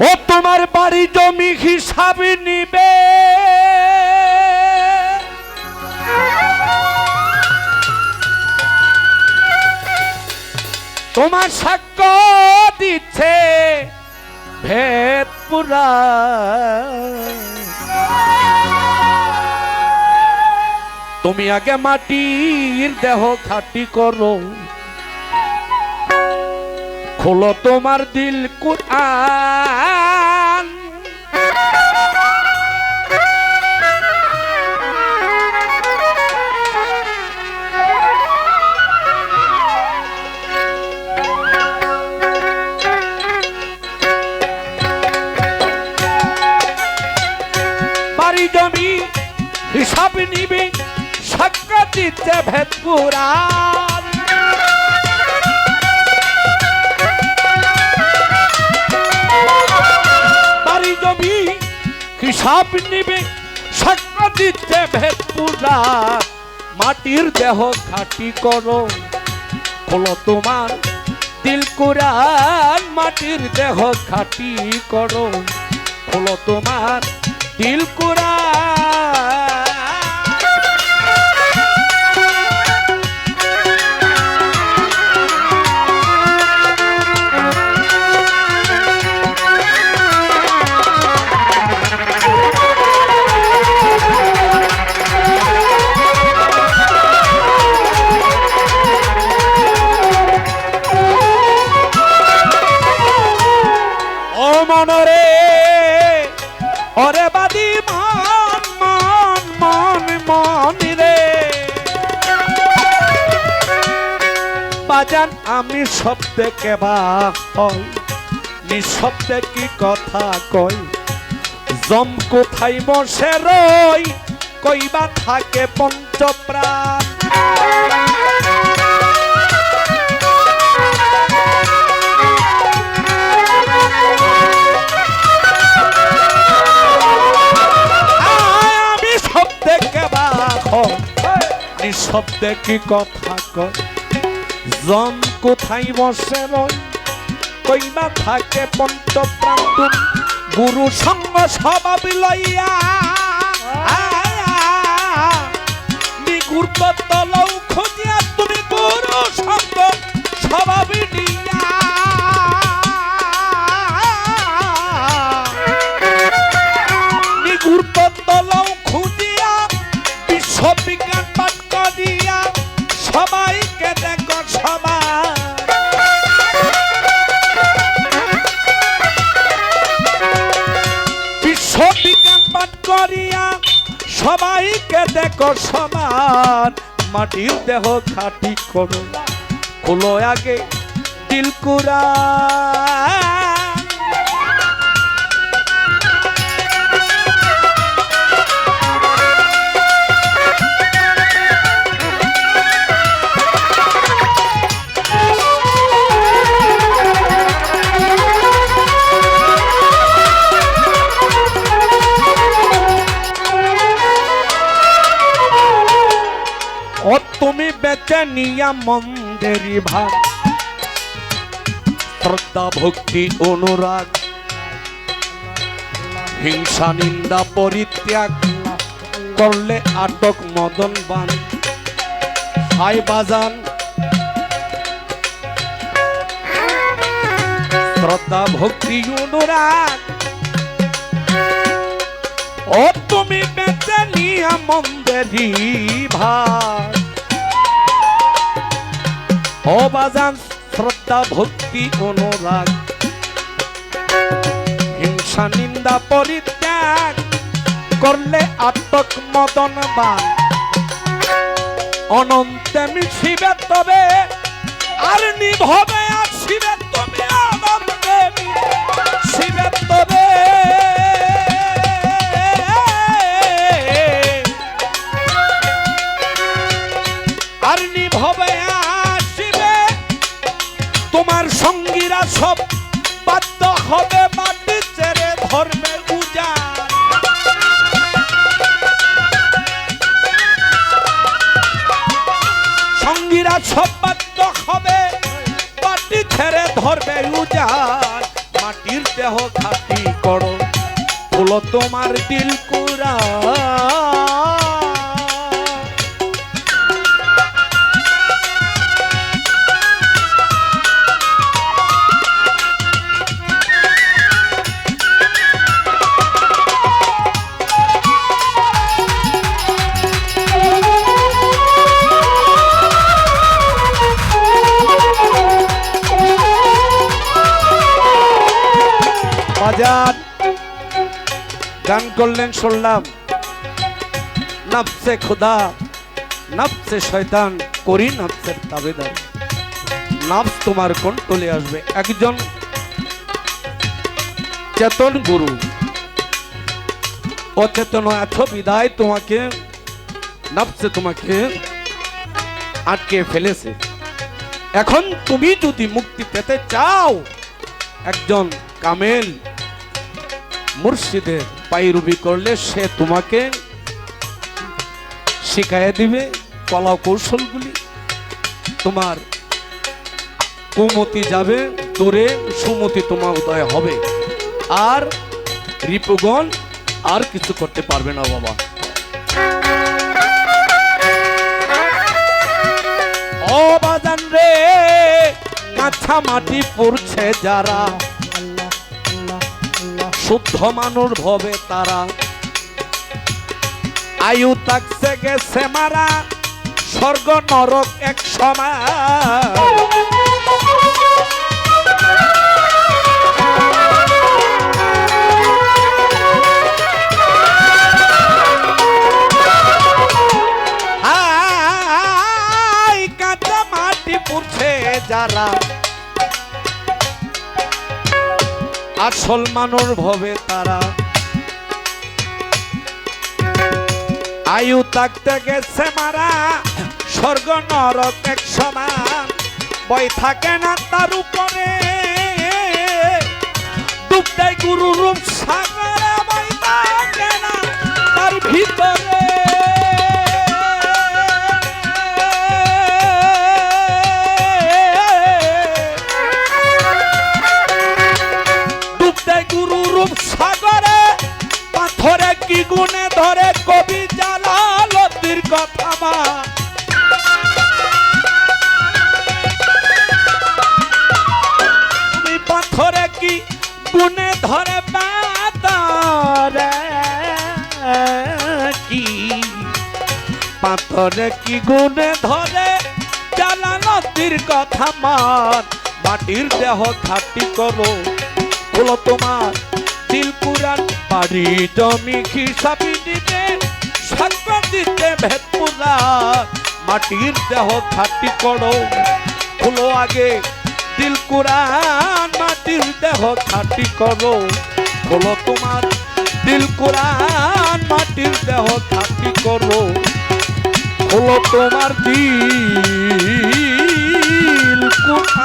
ও তোমার বাড়ি জমি হিসাব নিবে। তোমার সাক্ষ্য দিচ্ছে ভেদ পুরা তুমি আগে মাটির দেহ খাটি করো। খোলো তোমার দিল কুরআন। বাড়ি জমি, হিসাব নিবি সাক্ষ্য দিচ্ছে ভেদ হিসাব নিবে সাক্ষ্য দিচ্ছে ভেদ মাটির দেহ খাটি করো হলো তোমার দিল কুরান। মাটির দেহ খাটি করো হলো তোমার দিল বাজান আমি শব্দে কেবা হই। নিঃশব্দে কি কথা কই? জম কোথায় বসে রই? কইবা থাকে পঞ্চপ্রাণ। আমি শব্দে কেবা কি কথা কয় জন কোথায় বসে রয় কইবা থাকে পঞ্চপ্রান্ত গুরু সঙ্গ স্বভাব লইয়া। নিগুর্ত তলৌ খুঁজিয়া তুমি গুরু সঙ্গ খুঁজিয়া সবাইকে দেখো সবাইকে দেখো সমান। মাটির দেহ খাটি করো। খোলো আগে দিল তুমি বেচে নিয়া মন্দেরি ভাগ শ্রদ্ধা ভক্তি অনুরাগ হিংসা নিন্দা পরিত্যাগ করলে আটক মদন বান হাই বাজান শ্রদ্ধা ভক্তি অনুরাগ ও তুমি বেঁচে নিয়া মন্দেরি ভাগ ও বাজান শ্রদ্ধা, ভক্তি, অনুরাগ। হিংসা, নিন্দা, পরিত্যাগ করলে আত্মক মদন বান অনন্তে মিশিবে তবে, আর নিভবে আসিবে তুমি আনন্দে শিবে সব বাধ্য হবে। মাটি ছেড়ে ধরবে উজাড়। মাটির দেহ খাটি করো। হলো তোমার দিল কুরা বাজার গান করলেন শুনলাম। নফসে খুদা নফসে শয়তান, করি নফসের তাবেদার। নফস তোমার কন্ট্রোলে আসবে। একজন চেতন গুরু। অচেতন, এত বিদায় তোমাকে নফসে তোমাকে, আটকে ফেলেছে। এখন তুমি যদি মুক্তি পেতে চাও, একজন কামেল মুর্শিদের পাইরুবি করলে সে তোমাকে শিখাইয়া দিবে কলা কৌশলগুলি। তোমার কুমতি যাবে, দূরে সুমতি তোমার উদয় হবে। আর রিপুগণ আর কিছু করতে পারবে না বাবা। ও বাজান রে, কাঁচা মাটি পড়ছে যারা। শুদ্ধ মানুষ ভবে তারা। আয়ু তাকছে গেছে মারা, স্বর্গ নরক এক সময়। কাঁচা মাটি পুড়ছে যারা। আসল মানুষ ভবে তারা। আয়ু থাকতে গেছে মারা, স্বর্গ নরক এক সমান। বই থাকে না তার উপরে। ডুব গুরু রূপ সাগরে বই থাকে না তার ভিতরে। গুণে ধরে পাতরে কি? পাথরে কি গুণে ধরে? জালালতির কথা মান মাটির দেহ খাটি করো। হলো তোমার দিল পুরান বাড়ি জমি হিসাবি দিতে সাক্ষ্য দিতে ভেদ মাটির দেহ খাটি করো। হলো আগে বাতিল কোরআন মাটির দেহ খাটি করো। হলো তোমার দিল কোরআন মাটির দেহ খাটি করো। হলো তোমার দিল কোরআন